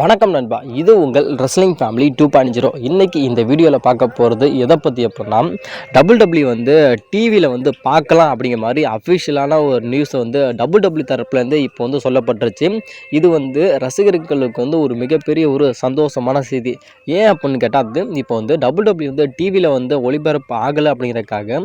வணக்கம் நண்பா. இது உங்கள் wrestling family two point zero இன்றைக்கி இந்த வீடியோவில் பார்க்க போகிறது எதை பற்றி அப்படின்னா டபுள் டபிள்யூ வந்து டிவியில் வந்து பார்க்கலாம் அப்படிங்கிற மாதிரி அஃபிஷியலான ஒரு நியூஸை வந்து டபுள் டபிள்யூ தரப்புலேருந்து இப்போ வந்து சொல்லப்பட்டுருச்சு. இது வந்து ரசிகர்களுக்கு வந்து ஒரு மிகப்பெரிய ஒரு சந்தோஷமான செய்தி. ஏன் அப்படின்னு கேட்டால் அது இப்போ வந்து டபுள் டபிள்யூ வந்து டிவியில் வந்து ஒளிபரப்பு ஆகலை அப்படிங்கிறதுக்காக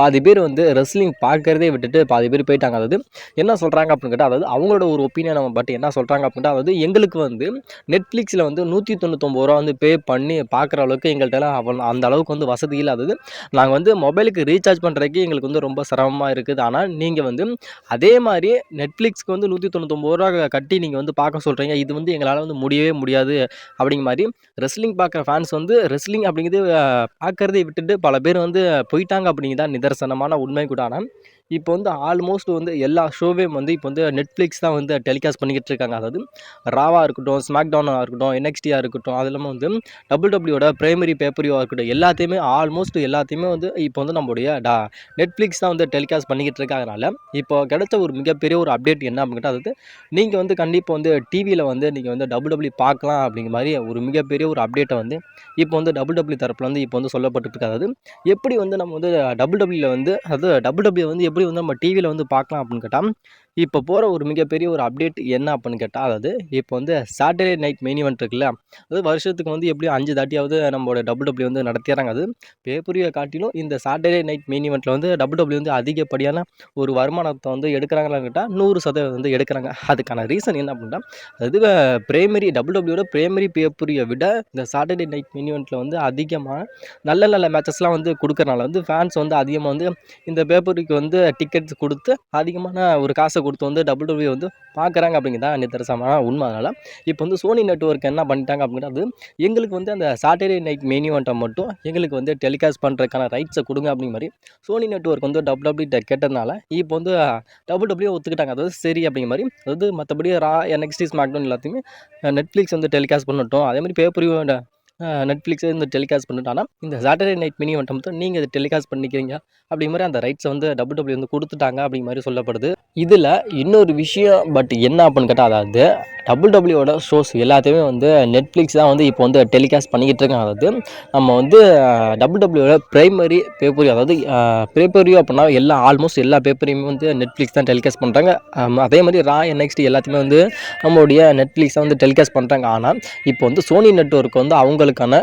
பாதி பேர் வந்து ரெஸ்லிங் பார்க்குறதே விட்டுட்டு பாதி பேர் போயிட்டாங்க. அதாவது என்ன சொல்கிறாங்க அப்படின்னு கேட்டால் அதாவது அவங்களோட ஒரு ஒப்பீனியன் பட் என்ன சொல்கிறாங்க அப்படின்னா அதாவது எங்களுக்கு வந்து நெட்ஃப்ளிக்ஸில் வந்து நூற்றி தொண்ணூத்தொம்பது ரூபா வந்து பே பண்ணி பார்க்குற அளவுக்கு எங்கள்கிட்டலாம் அவன் அந்த அளவுக்கு வந்து வசதி இல்லாதது. நாங்கள் வந்து மொபைலுக்கு ரீசார்ஜ் பண்ணுறதுக்கு எங்களுக்கு வந்து ரொம்ப சிரமமாக இருக்குது. ஆனால் நீங்கள் வந்து அதே மாதிரி நெட்ஃப்ளிக்ஸ்க்கு வந்து நூற்றி தொண்ணூத்தொம்பது ரூபா கட்டி நீங்கள் வந்து பார்க்க சொல்கிறீங்க இது வந்து எங்களால் வந்து முடியவே முடியாது. அப்படிங்கிற மாதிரி ரெஸ்லிங் பார்க்குற ஃபேன்ஸ் வந்து ரெஸ்லிங் அப்படிங்கிறது பார்க்குறதை விட்டுட்டு பல பேர் வந்து போயிட்டாங்க அப்படிங்கிறதா நிதர்சனமான உண்மை கூட. ஆனால் இப்போ வந்து ஆல்மோஸ்ட் வந்து எல்லா ஷோவையும் வந்து இப்போ வந்து நெட்ஃப்ளிக்ஸ் தான் வந்து டெலிகாஸ்ட் பண்ணிக்கிட்டு இருக்காங்க. அதாவது ராவாக இருக்கட்டும் ஸ்மாக் டவுனாக இருக்கட்டும் என்எக்ஸ்டியாக இருக்கட்டும் அது இல்லாமல் வந்து டபுள் டபுள்யூட பிரைமரி பேப்பரியாக இருக்கட்டும் எல்லாத்தையுமே ஆல்மோஸ்ட் எல்லாத்தையுமே வந்து இப்போ வந்து நம்மளுடைய டா நெட்ஃப்ளிக்ஸ் தான் வந்து டெலிகாஸ்ட் பண்ணிக்கிட்டு இருக்காங்கனால இப்போ கிடைச்ச ஒரு மிகப்பெரிய ஒரு அப்டேட் என்ன அப்படின்ட்டு அதாவது நீங்கள் வந்து கண்டிப்பாக வந்து டிவியில் வந்து நீங்கள் வந்து டபுள் டபுள்யூ பார்க்கலாம் அப்படிங்கிற மாதிரி ஒரு மிகப்பெரிய ஒரு அப்டேட்டை வந்து இப்போ வந்து டபுள் டபுள்யூ தரப்பில் வந்து இப்போ வந்து சொல்லப்பட்டுருக்கு அதாவது எப்படி வந்து நம்ம வந்து டபுள் டபுள்யூவில் வந்து அதாவது டபுள் டபுள்யூ வந்து எப்படி வந்து நம்ம டிவியில் வந்து பார்க்கலாம் அப்படின்னு கேட்டால் இப்போ போகிற ஒரு மிகப்பெரிய ஒரு அப்டேட் என்ன அப்படின்னு கேட்டால் அதாவது இப்போ வந்து சாட்டர்டே நைட் மெயின் இவெண்ட் இருக்குல்ல அது வருஷத்துக்கு வந்து எப்படியும் அஞ்சு தாட்டியாவது நம்மளோட டபுள் டபிள்யூ வந்து நடத்திடுறாங்க அது பேப்பரியை காட்டிலும் இந்த சாட்டர்டே நைட் மெயின் இவெண்ட்டில் வந்து டபுள் டபிள்யூ வந்து அதிகப்படியான ஒரு வருமானத்தை வந்து எடுக்கிறாங்களான்னு கேட்டால் நூறு சதவீதம் வந்து எடுக்கிறாங்க. அதுக்கான ரீசன் என்ன அப்படின்னா அது பிரைமரி டபுள் டபிள்யூட பிரைமரி பேப்பரியை விட இந்த சாட்டர்டே நைட் மெயின் இவெண்ட்டில் வந்து அதிகமாக நல்ல நல்ல மேட்சஸ்லாம் வந்து கொடுக்குறனால வந்து ஃபேன்ஸ் வந்து அதிகமாக வந்து இந்த பேப்பருக்கு வந்து டிக்கெட்ஸ் கொடுத்து அதிகமான ஒரு காசை கொடுத்து வந்து டபுள் டபுள்யூ வந்து பார்க்குறாங்க அப்படிங்கிறதா நிதர்சனமான உண்மை. அதனால் இப்போ வந்து சோனி நெட்ஒர்க் என்ன பண்ணிட்டாங்க அப்படிங்கிறது எங்களுக்கு வந்து அந்த சாட்டர்டே நைட் மெயின் மட்டும் எங்களுக்கு வந்து டெலிகாஸ்ட் பண்ணுறதுக்கான ரைட்ஸை கொடுங்க அப்படிங்கிற மாதிரி சோனி நெட்வொர்க் வந்து டபுள் டபுள்யூ கேட்டதுனால இப்போ வந்து டபுள் டபுள்யூ ஒத்துக்கிட்டாங்க. அதாவது சரி அப்படிங்கிற மாதிரி. அதாவது மற்றபடி ரா என்எக்ஸ்டி ஸ்மாக்டவுன் எல்லாத்தையுமே நெட்ஃப்ளிக்ஸ் வந்து டெலிகாஸ்ட் பண்ணட்டும். அதே மாதிரி பேப்பர் நெட்ஃப்ளிக்ஸே இந்த டெலிகாஸ்ட் பண்ணிட்டு ஆனால் இந்த சாட்டர்டே நைட் மினி வந்து மட்டும் நீங்கள் இதை டெலிகாஸ்ட் பண்ணிக்கிறீங்க அப்படிங்கிற மாதிரி அந்த ரைட்ஸை வந்து டபுள் டபுள்யூ வந்து கொடுத்துட்டாங்க அப்படிங்கிற மாதிரி சொல்லப்படுது. இதில் இன்னொரு விஷயம் பட் என்ன அப்படின்னு கேட்டால் அதாவது டபுள் டபுள்யூட ஷோஸ் எல்லாத்தையுமே வந்து நெட்ஃப்ளிக்ஸ் தான் வந்து இப்போ வந்து டெலிகாஸ்ட் பண்ணிக்கிட்டு இருக்காங்க. அதாவது நம்ம வந்து டபுள் டபுள்யூட ப்ரைமரி பேப்பரி அதாவது பேப்பரியோ அப்படின்னா எல்லா ஆல்மோஸ்ட் எல்லா பேப்பரையுமே வந்து நெட்ஃப்ளிக்ஸ் தான் டெலிகாஸ்ட் பண்ணுறாங்க அதே மாதிரி ரா என்எக்ஸ்டி எல்லாத்தையுமே வந்து நம்மளுடைய நெட்ஃப்ளிக்ஸ் தான் வந்து டெலிகாஸ்ட் பண்ணுறாங்க ஆனால் இப்போ வந்து சோனி நெட்வொர்க் வந்து அவங்களுக்கான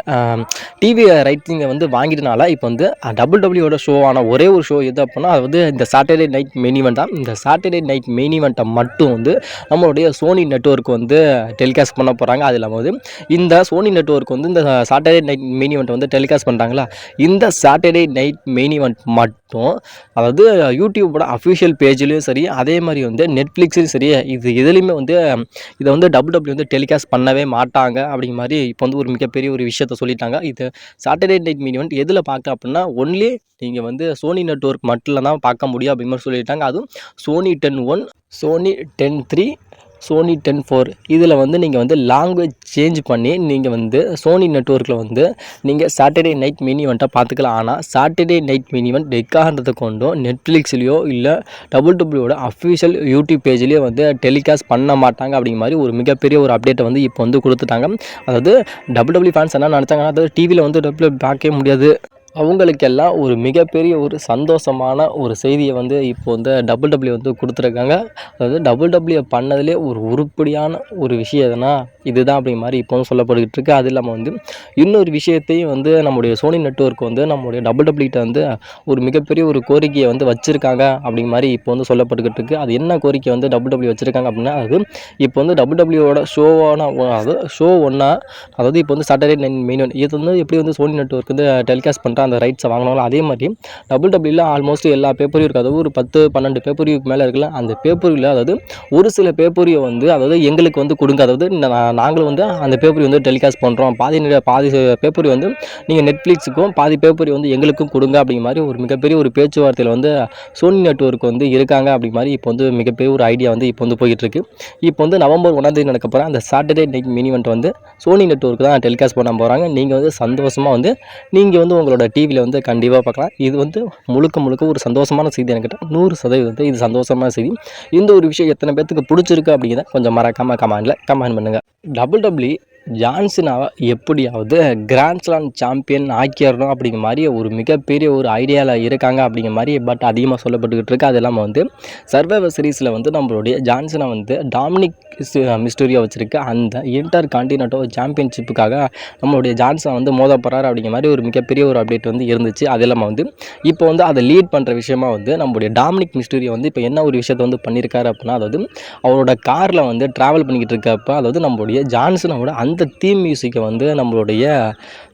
டிவி ரைட்டிங்கை வந்து வாங்கிட்டனால இப்போ வந்து டபுள் டபுள்யூட ஷோவான ஒரே ஒரு ஷோ எது அப்படின்னா அது வந்து இந்த சாட்டர்டே நைட் மெயின் ஈவெண்ட் தான். இந்த சாட்டர்டே நைட் மெயின் ஈவெண்ட்டை மட்டும் வந்து நம்மளுடைய சோனி நெட்ஒர்க் வந்து டெலிகாஸ்ட் பண்ண போகிறாங்க அது இல்லாமல் வந்து இந்த சோனி நெட்வொர்க் வந்து இந்த சாட்டர்டே நைட் மெயின் ஈவெண்ட் வந்து டெலிகாஸ்ட் பண்ணுறாங்களா இந்த சாட்டர்டே நைட் மெயின் ஈவெண்ட் மட்டும் அதாவது யூடியூபோட அஃபிஷியல் பேஜ்லேயும் சரி அதே மாதிரி வந்து நெட்ஃப்ளிக்ஸ்லையும் சரி இது எதுலேயுமே வந்து இதை வந்து டபுள் டபுள்யூ வந்து டெலிகாஸ்ட் பண்ணவே மாட்டாங்க அப்படிங்கிற மாதிரி இப்போ வந்து ஒரு மிகப்பெரிய ஒரு விஷயத்த சொல்லிட்டாங்க. இது சாட்டர்டே நைட் மெயின் ஈவெண்ட் எதில் பார்க்க அப்படின்னா ஒன்லி நீங்கள் வந்து சோனி நெட்ஒர்க் மட்டும் தான் பார்க்க முடியும் அப்படிங்கிற மாதிரி சொல்லிட்டாங்க. அதுவும் Sony ten one Sony ten three Sony ten four இதில் வந்து நீங்கள் வந்து லாங்குவேஜ் சேஞ்ச் பண்ணி நீங்கள் வந்து சோனி நெட்வொர்க்கில் வந்து நீங்கள் சாட்டர்டே நைட் மினி ஈவெண்ட்டாக பார்த்துக்கலாம் ஆனால் சாட்டர்டே நைட் மினி ஈவெண்ட் டெக்காகன்றதை கொண்டும் நெட்ஃப்ளிக்ஸ்லேயோ இல்லை டபுள் டபுள்யூட அஃபிஷியல் யூடியூப் பேஜ்லேயோ வந்து டெலிகாஸ்ட் பண்ண மாட்டாங்க அப்படிங்கிற மாதிரி ஒரு மிகப்பெரிய ஒரு அப்டேட்டை வந்து இப்போ வந்து கொடுத்துட்டாங்க. அதாவது டபுள் டபுள்யூ ஃபேன்ஸ் என்ன நினச்சாங்கன்னா அதாவது டிவியில் வந்து டபுள்யூ பார்க்கவே முடியாது. அவங்களுக்கெல்லாம் ஒரு மிகப்பெரிய ஒரு சந்தோஷமான ஒரு செய்தியை வந்து இப்போ வந்து டபுள் டபிள்யூ வந்து கொடுத்துருக்காங்க. அதாவது டபுள் டபிள்யூ பண்ணதுலேயே ஒரு உருப்படியான ஒரு விஷயம் எதுனா இதுதான் அப்படி மாதிரி இப்போ வந்து சொல்லப்பட்டுக்கிட்டு இருக்குது அது இல்லாமல் வந்து இன்னொரு விஷயத்தையும் வந்து நம்முடைய சோனி நெட்ஒர்க் வந்து நம்முடைய டபுள் டபிள்யூட்ட வந்து ஒரு மிகப்பெரிய ஒரு கோரிக்கையை வந்து வச்சுருக்காங்க அப்படிங்க மாதிரி இப்போ வந்து சொல்லப்பட்டுக்கிட்டு இருக்குது அது என்ன கோரிக்கை வந்து டபுள் டபிள்யூ வச்சுருக்காங்க அப்படின்னா அது இப்போ வந்து டபுள் டபிள்யூவோட ஷோவான அதாவது ஷோ ஒன்றா அதாவது இப்போ வந்து சாட்டர்டே நைன் மெயின் இது வந்து எப்படி வந்து சோனி நெட்வொர்க் வந்து டெலிகாஸ்ட் பண்ணுறா அந்த ரைட்ஸை வாங்கினாங்களோ அதே மாதிரி டபுள் டபிள்யூல ஆல்மோஸ்ட் எல்லா பேப்பரையும் இருக்குது அதாவது ஒரு பத்து பன்னெண்டு பேப்பரியுக்கு மேலே இருக்குல்ல அந்த பேப்பரியில் அதாவது ஒரு சில பேப்பரியை வந்து அதாவது எங்களுக்கு வந்து கொடுங்க. அதாவது நாங்களும் வந்து அந்த பேப்பரி வந்து டெலிகாஸ்ட் பண்ணுறோம் பாதி பாதி பேப்பரி வந்து நீங்கள் நெட்ஃப்ளிக்ஸுக்கும் பாதி பேப்பரி வந்து எங்களுக்கும் கொடுங்க அப்படிங்கிற மாதிரி ஒரு மிகப்பெரிய ஒரு பேச்சுவார்த்தையில் வந்து சோனி நெட்வொர்க் வந்து இருக்காங்க அப்படிங்கிற மாதிரி இப்போ வந்து மிகப்பெரிய ஒரு ஐடியா வந்து இப்போ வந்து போயிட்டுருக்கு. இப்போ வந்து நவம்பர் ஒன்றாம் தேதி நடக்க போகிற அந்த சாட்டர்டே நைட் மினி வந்து சோனி நெட்ஒர்க் தான் டெலிகாஸ்ட் பண்ண போகிறாங்க நீங்கள் வந்து சந்தோஷமாக வந்து நீங்கள் வந்து உங்களோட டிவியில் வந்து கண்டிப்பாக பார்க்கலாம். இது வந்து முழுக்க முழுக்க ஒரு சந்தோஷமான செய்தி என்கிட்ட. நூறு சதவீதம் வந்து இது சந்தோஷமான செய்தி. இந்த ஒரு விஷயம் எத்தனை பேர்த்துக்கு பிடிச்சிருக்கு அப்படிங்கிறத கொஞ்சம் மறக்காமல் கமெண்டில் கமெண்ட் பண்ணுங்கள் டபுள் டபுள்யூ ஜான்சனாவை எப்படியாவது கிராண்ட்ஸ்லாம் சாம்பியன் ஆக்கிடணும் அப்படிங்கிற மாதிரி ஒரு மிகப்பெரிய ஒரு ஐடியாவில் இருக்காங்க அப்படிங்கிற மாதிரி பட் அதிகமாக சொல்லப்பட்டுக்கிட்டு இருக்கு. அது இல்லாமல் வந்து சர்வைவர் சீரீஸில் வந்து நம்மளுடைய ஜான்சனை வந்து டாமினிக் மிஸ்டோரியா வச்சுருக்கு. அந்த இன்டர் கான்டினென்டோ சாம்பியன்ஷிப்புக்காக நம்மளுடைய ஜான்சனை வந்து மோத போகிறார் அப்படிங்கிற மாதிரி ஒரு மிகப்பெரிய ஒரு அப்டேட் வந்து இருந்துச்சு. அது இல்லாமல் வந்து இப்போ வந்து அதை லீட் பண்ணுற விஷயமா வந்து நம்மளுடைய டாமினிக் மிஸ்டோரியா வந்து இப்போ என்ன ஒரு விஷயத்தை வந்து பண்ணியிருக்காரு அப்படின்னா அதாவது அவரோட காரில் வந்து ட்ராவல் பண்ணிக்கிட்டு இருக்கப்போ அதாவது நம்மளுடைய ஜான்சனோட அந்த தீம் மியூசிக்கை வந்து நம்மளுடைய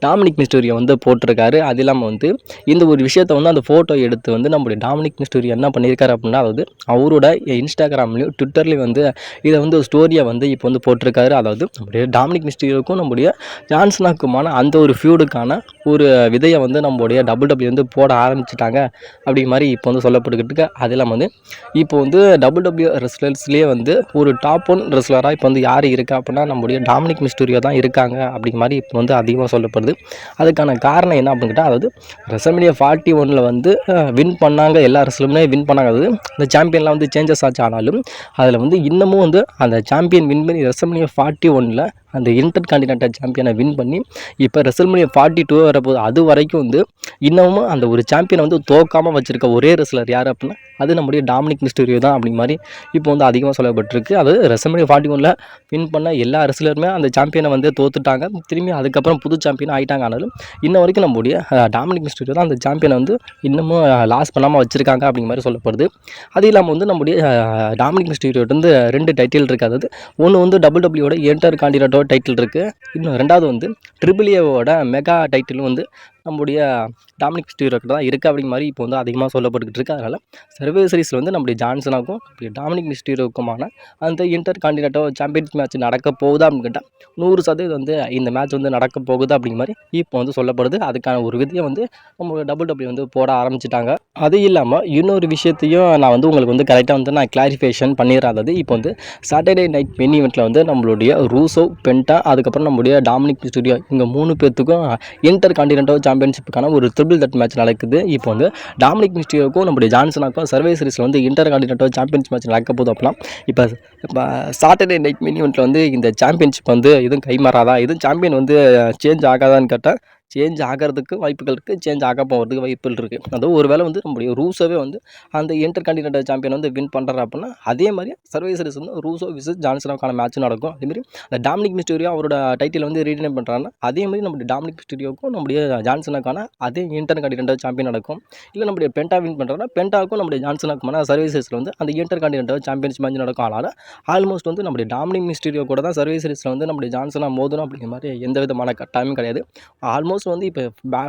டாமினிக் மிஸ்டோரியை வந்து போட்டிருக்காரு. அது இல்லாமல் வந்து இந்த ஒரு விஷயத்தை வந்து அந்த ஃபோட்டோ எடுத்து வந்து நம்மளுடைய டாமினிக் மிஸ்டோரி என்ன பண்ணியிருக்காரு அப்படின்னா அதாவது அவரோட இன்ஸ்டாகிராம்லேயும் ட்விட்டர்லேயும் வந்து இதை வந்து ஒரு ஸ்டோரியை வந்து இப்போ வந்து போட்டிருக்காரு. அதாவது நம்முடைய டாமினிக் மிஸ்டீரியோக்கும் நம்முடைய ஜான்சனாக்குமான அந்த ஒரு ஃபியூடுக்கான ஒரு விதையை வந்து நம்மளுடைய டபுள் டபிள்யூ வந்து போட ஆரம்பிச்சிட்டாங்க அப்படி மாதிரி இப்போ வந்து சொல்லப்பட்டுக்கிட்டு அது இல்லாமல் வந்து இப்போ வந்து டபுள் டபிள்யூ ரெஸ்லர்ஸ்லேயே வந்து ஒரு டாப் ஒன் ரெஸ்லராக இப்போ வந்து யார் இருக்கா அப்படின்னா நம்முடைய டாமினிக் மிஸ்டூரியோ தான் இருக்காங்க அப்படிங்கிற மாதிரி இப்போ வந்து அதிகமாக சொல்லப்படுது. அதுக்கான காரணம் என்ன அப்படின்னு கேட்டால் அதாவது ரெசல்மனியா ஃபார்ட்டி ஒனில் வந்து வின் பண்ணாங்க. எல்லா ரெஸ்லுமே வின் பண்ணாங்க. அதாவது இந்த சாம்பியன்லாம் வந்து சேஞ்சஸ் ஆச்சு ஆனாலும் அதில் வந்து இன்னமும் வந்து அந்த சாம்பியன் வின் பண்ணி ரெசல்மனியா ஃபார்ட்டி ஒனில் அந்த இன்டர் கான்டினென்டல் சாம்பியனை வின் பண்ணி இப்போ ரெசல்மனியா ஃபார்ட்டி டூ வரப்போகுது அது வரைக்கும் வந்து இன்னமும் அந்த ஒரு சாம்பியனை வந்து தோக்காமல் வச்சுருக்க ஒரே ரெஸ்லர் யார் அப்படின்னா அது நம்முடைய டாமினிக் மிஸ்டரியோ தான் அப்படி மாதிரி இப்போ வந்து அதிகமாக சொல்லப்பட்டிருக்கு. அது ரெசல்மனியா ஃபார்ட்டி ஒனில் வின் பண்ண எல்லா ரெஸ்லருமே அந்த சாம்பியனை வந்து தோத்துட்டாங்க. திரும்பி அதுக்கப்புறம் புது சாம்பியன் ஆகிட்டாங்க ஆனாலும் இன்ன வரைக்கும் நம்முடைய டாமினிக் மிஸ்டரியோ தான் அந்த சாம்பியனை வந்து இன்னமும் லாஸ் பண்ணாமல் வச்சுருக்காங்க அப்படிங்கிற மாதிரி சொல்லப்படுது. அது இல்லாமல் வந்து நம்முடைய டாமினிக் மிஸ்டரியோட வந்து ரெண்டு டைட்டில் இருக்குது அதாவது ஒன்று வந்து டபுள் டபிள்யூட என்டர் காண்டினேட்டோ டைட்டில் இருக்குது இன்னும் ரெண்டாவது வந்து ட்ரிபிள் ஏவோட மெகா டைட்டிலும் வந்து நம்முடைய டாமினிக் ஸ்டீரோக்கு தான் இருக்குது அப்படிங்கிற மாதிரி இப்போ வந்து அதிகமாக சொல்லப்பட்டுக்கிட்டு இருக்கு. அதனால் சர்வேசரிஸில் வந்து நம்முடைய ஜான்சனாக்கும் நம்முடைய டாமினிக் மிஸ்டீரோக்குமான அந்த இன்டர் காண்டினேட்டோ சாம்பியன்ஸ் மேட்ச் நடக்க போகுதா அப்படின்னு கேட்டால் நூறு சதவீதம் வந்து இந்த மேட்ச் வந்து நடக்க போகுது அப்படிங்கிற மாதிரி இப்போ வந்து சொல்லப்படுது. அதுக்கான ஒரு விதியை வந்து நம்ம டபுள் டபுள்யூ வந்து போட ஆரம்பிச்சிட்டாங்க. அது இல்லாமல் இன்னொரு விஷயத்தையும் நான் வந்து உங்களுக்கு வந்து கரெக்டாக வந்து நான் கிளாரிஃபிகேஷன் பண்ணிடுறேன். அதாவது இப்போ வந்து சாட்டர்டே நைட் மெயின் ஈவெண்ட்டில் வந்து நம்மளுடைய ரூசோ பென்டா அதுக்கப்புறம் நம்முடைய டாமினிக் ஸ்டுடியோ இங்கே மூணு பேர்த்துக்கும் இன்டர் கான்டினென்டல் சாம்பியன்ஷிப்புக்கான ஒரு ட்ரிபிள் தட் மேட்ச் நடக்குது. இப்போ வந்து டாமினிக் மிஸ்டியோக்கும் நம்முடைய ஜான்சனாக்கும் சர்வே சீரிஸில் வந்து இன்டர் கான்டினென்டல் சாம்பியன்ஸ் மேட்ச் நடக்க போகுது அப்படின்னா இப்போ இப்போ சாட்டர்டே நைட் மினிமெண்ட்டில் வந்து இந்த சாம்பியன்ஷிப் வந்து எதுவும் கைமாறாதா? எதுவும் சாம்பியன் வந்து சேஞ்ச் ஆகாதான்னு கேட்டால் சேஞ்ச் ஆகிறதுக்கு வாய்ப்புகள் இருக்குது சேஞ்ச் ஆக போகிறதுக்கு வாய்ப்புகள் இருக்குது அதுவும் ஒரு வேளை வந்து நம்முடைய ரூஸோவே வந்து அந்த இன்டர் கான்டினென்டல் சாம்பியன் வந்து வின் பண்ணுறாரு அப்படின்னா அதே மாதிரி சர்வீசஸ் வந்து ரூசோ விசஸ் ஜான்சனாவுக்கான மேட்ச் நடக்கும். அதேமாதிரி அந்த டாமினிக் மிஸ்டோரியோ அவரோட டைட்டில் வந்து ரீடைன் பண்ணுறாங்கன்னா அதே மாதிரி நம்முடைய டாமினிக் மிஸ்டோரியோக்கும் நம்முடைய ஜான்சனாக்கான அதே இன்டர் கான்டினென்டல் சாம்பியன் நடக்கும். இல்லை நம்முடைய பென்டா வின் பண்ணுறாங்கன்னா பென்டாவுக்கும் நம்முடைய ஜான்சனாக்குமான சர்வீசஸில் வந்து அந்த இன்டர் கான்டினென்டல் சாம்பியன்ஸ் மேட்ச் நடக்கும். ஆனால் ஆல்மோஸ்ட் வந்து நம்முடைய டாமினிக் மிஸ்டீரியோ கூட தான் சர்வீஸ் வந்து நம்முடைய ஜான்சனாக மோதணும் அப்படிங்கிற மாதிரி எந்த விதமான கட்டாயமும் கிடையாது. ஆல்மோஸ்ட் வந்து இப்போ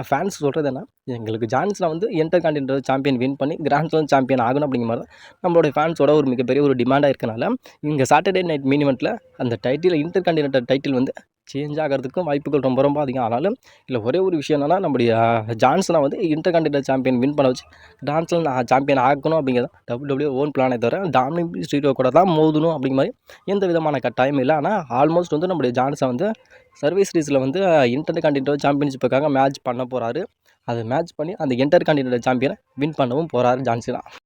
ஃபேன்ஸ் சொல்கிறது என்ன? எங்களுக்கு ஜான்ஸில் வந்து இன்டர் கான்டினென்டல் சாம்பியன் வின் பண்ணி கிராண்ட் ஸ்லாம் சாம்பியன் ஆகணும் அப்படிங்கிற மாதிரி தான் நம்மளுடைய ஃபேன்ஸோட ஒரு மிகப்பெரிய ஒரு டிமாண்டாக இருக்கனால இங்கே சாட்டர்டே நைட் மினிமெண்ட்டில் அந்த டைட்டில் இன்டர் கான்டினென்டல் டைட்டில் வந்து சேஞ்ச் ஆகிறதுக்கும் வாய்ப்புகள் ரொம்ப ரொம்ப அதிகம். ஆனாலும் இல்லை ஒரே ஒரு விஷயம் என்னன்னா நம்முடைய ஜான்சனை வந்து இன்டர் சாம்பியன் வின் பண்ண வச்சு டான்ஸில் நான் சாம்பியன் ஆகணும் அப்படிங்கிறது டபிள்யூடபிள்யூ ஓன் பிளானே தவிர டாமினிக் ஸ்டீடியோ கூட தான் மோதணும் அப்படிங்கிற மாதிரி எந்த விதமான கட்டாயமும் இல்லை. ஆனால் ஆல்மோஸ்ட் வந்து நம்முடைய ஜான்சன் வந்து சர்வீஸ் ரீஸில் வந்து இன்டர்கான்டினல் சாம்பியன்ஷிப்புக்காக மேட்ச் பண்ண போகிறாரு அதை மேட்ச் பண்ணி அந்த இன்டர் சாம்பியனை வின் பண்ணவும் போகிறாரு ஜான்சனா.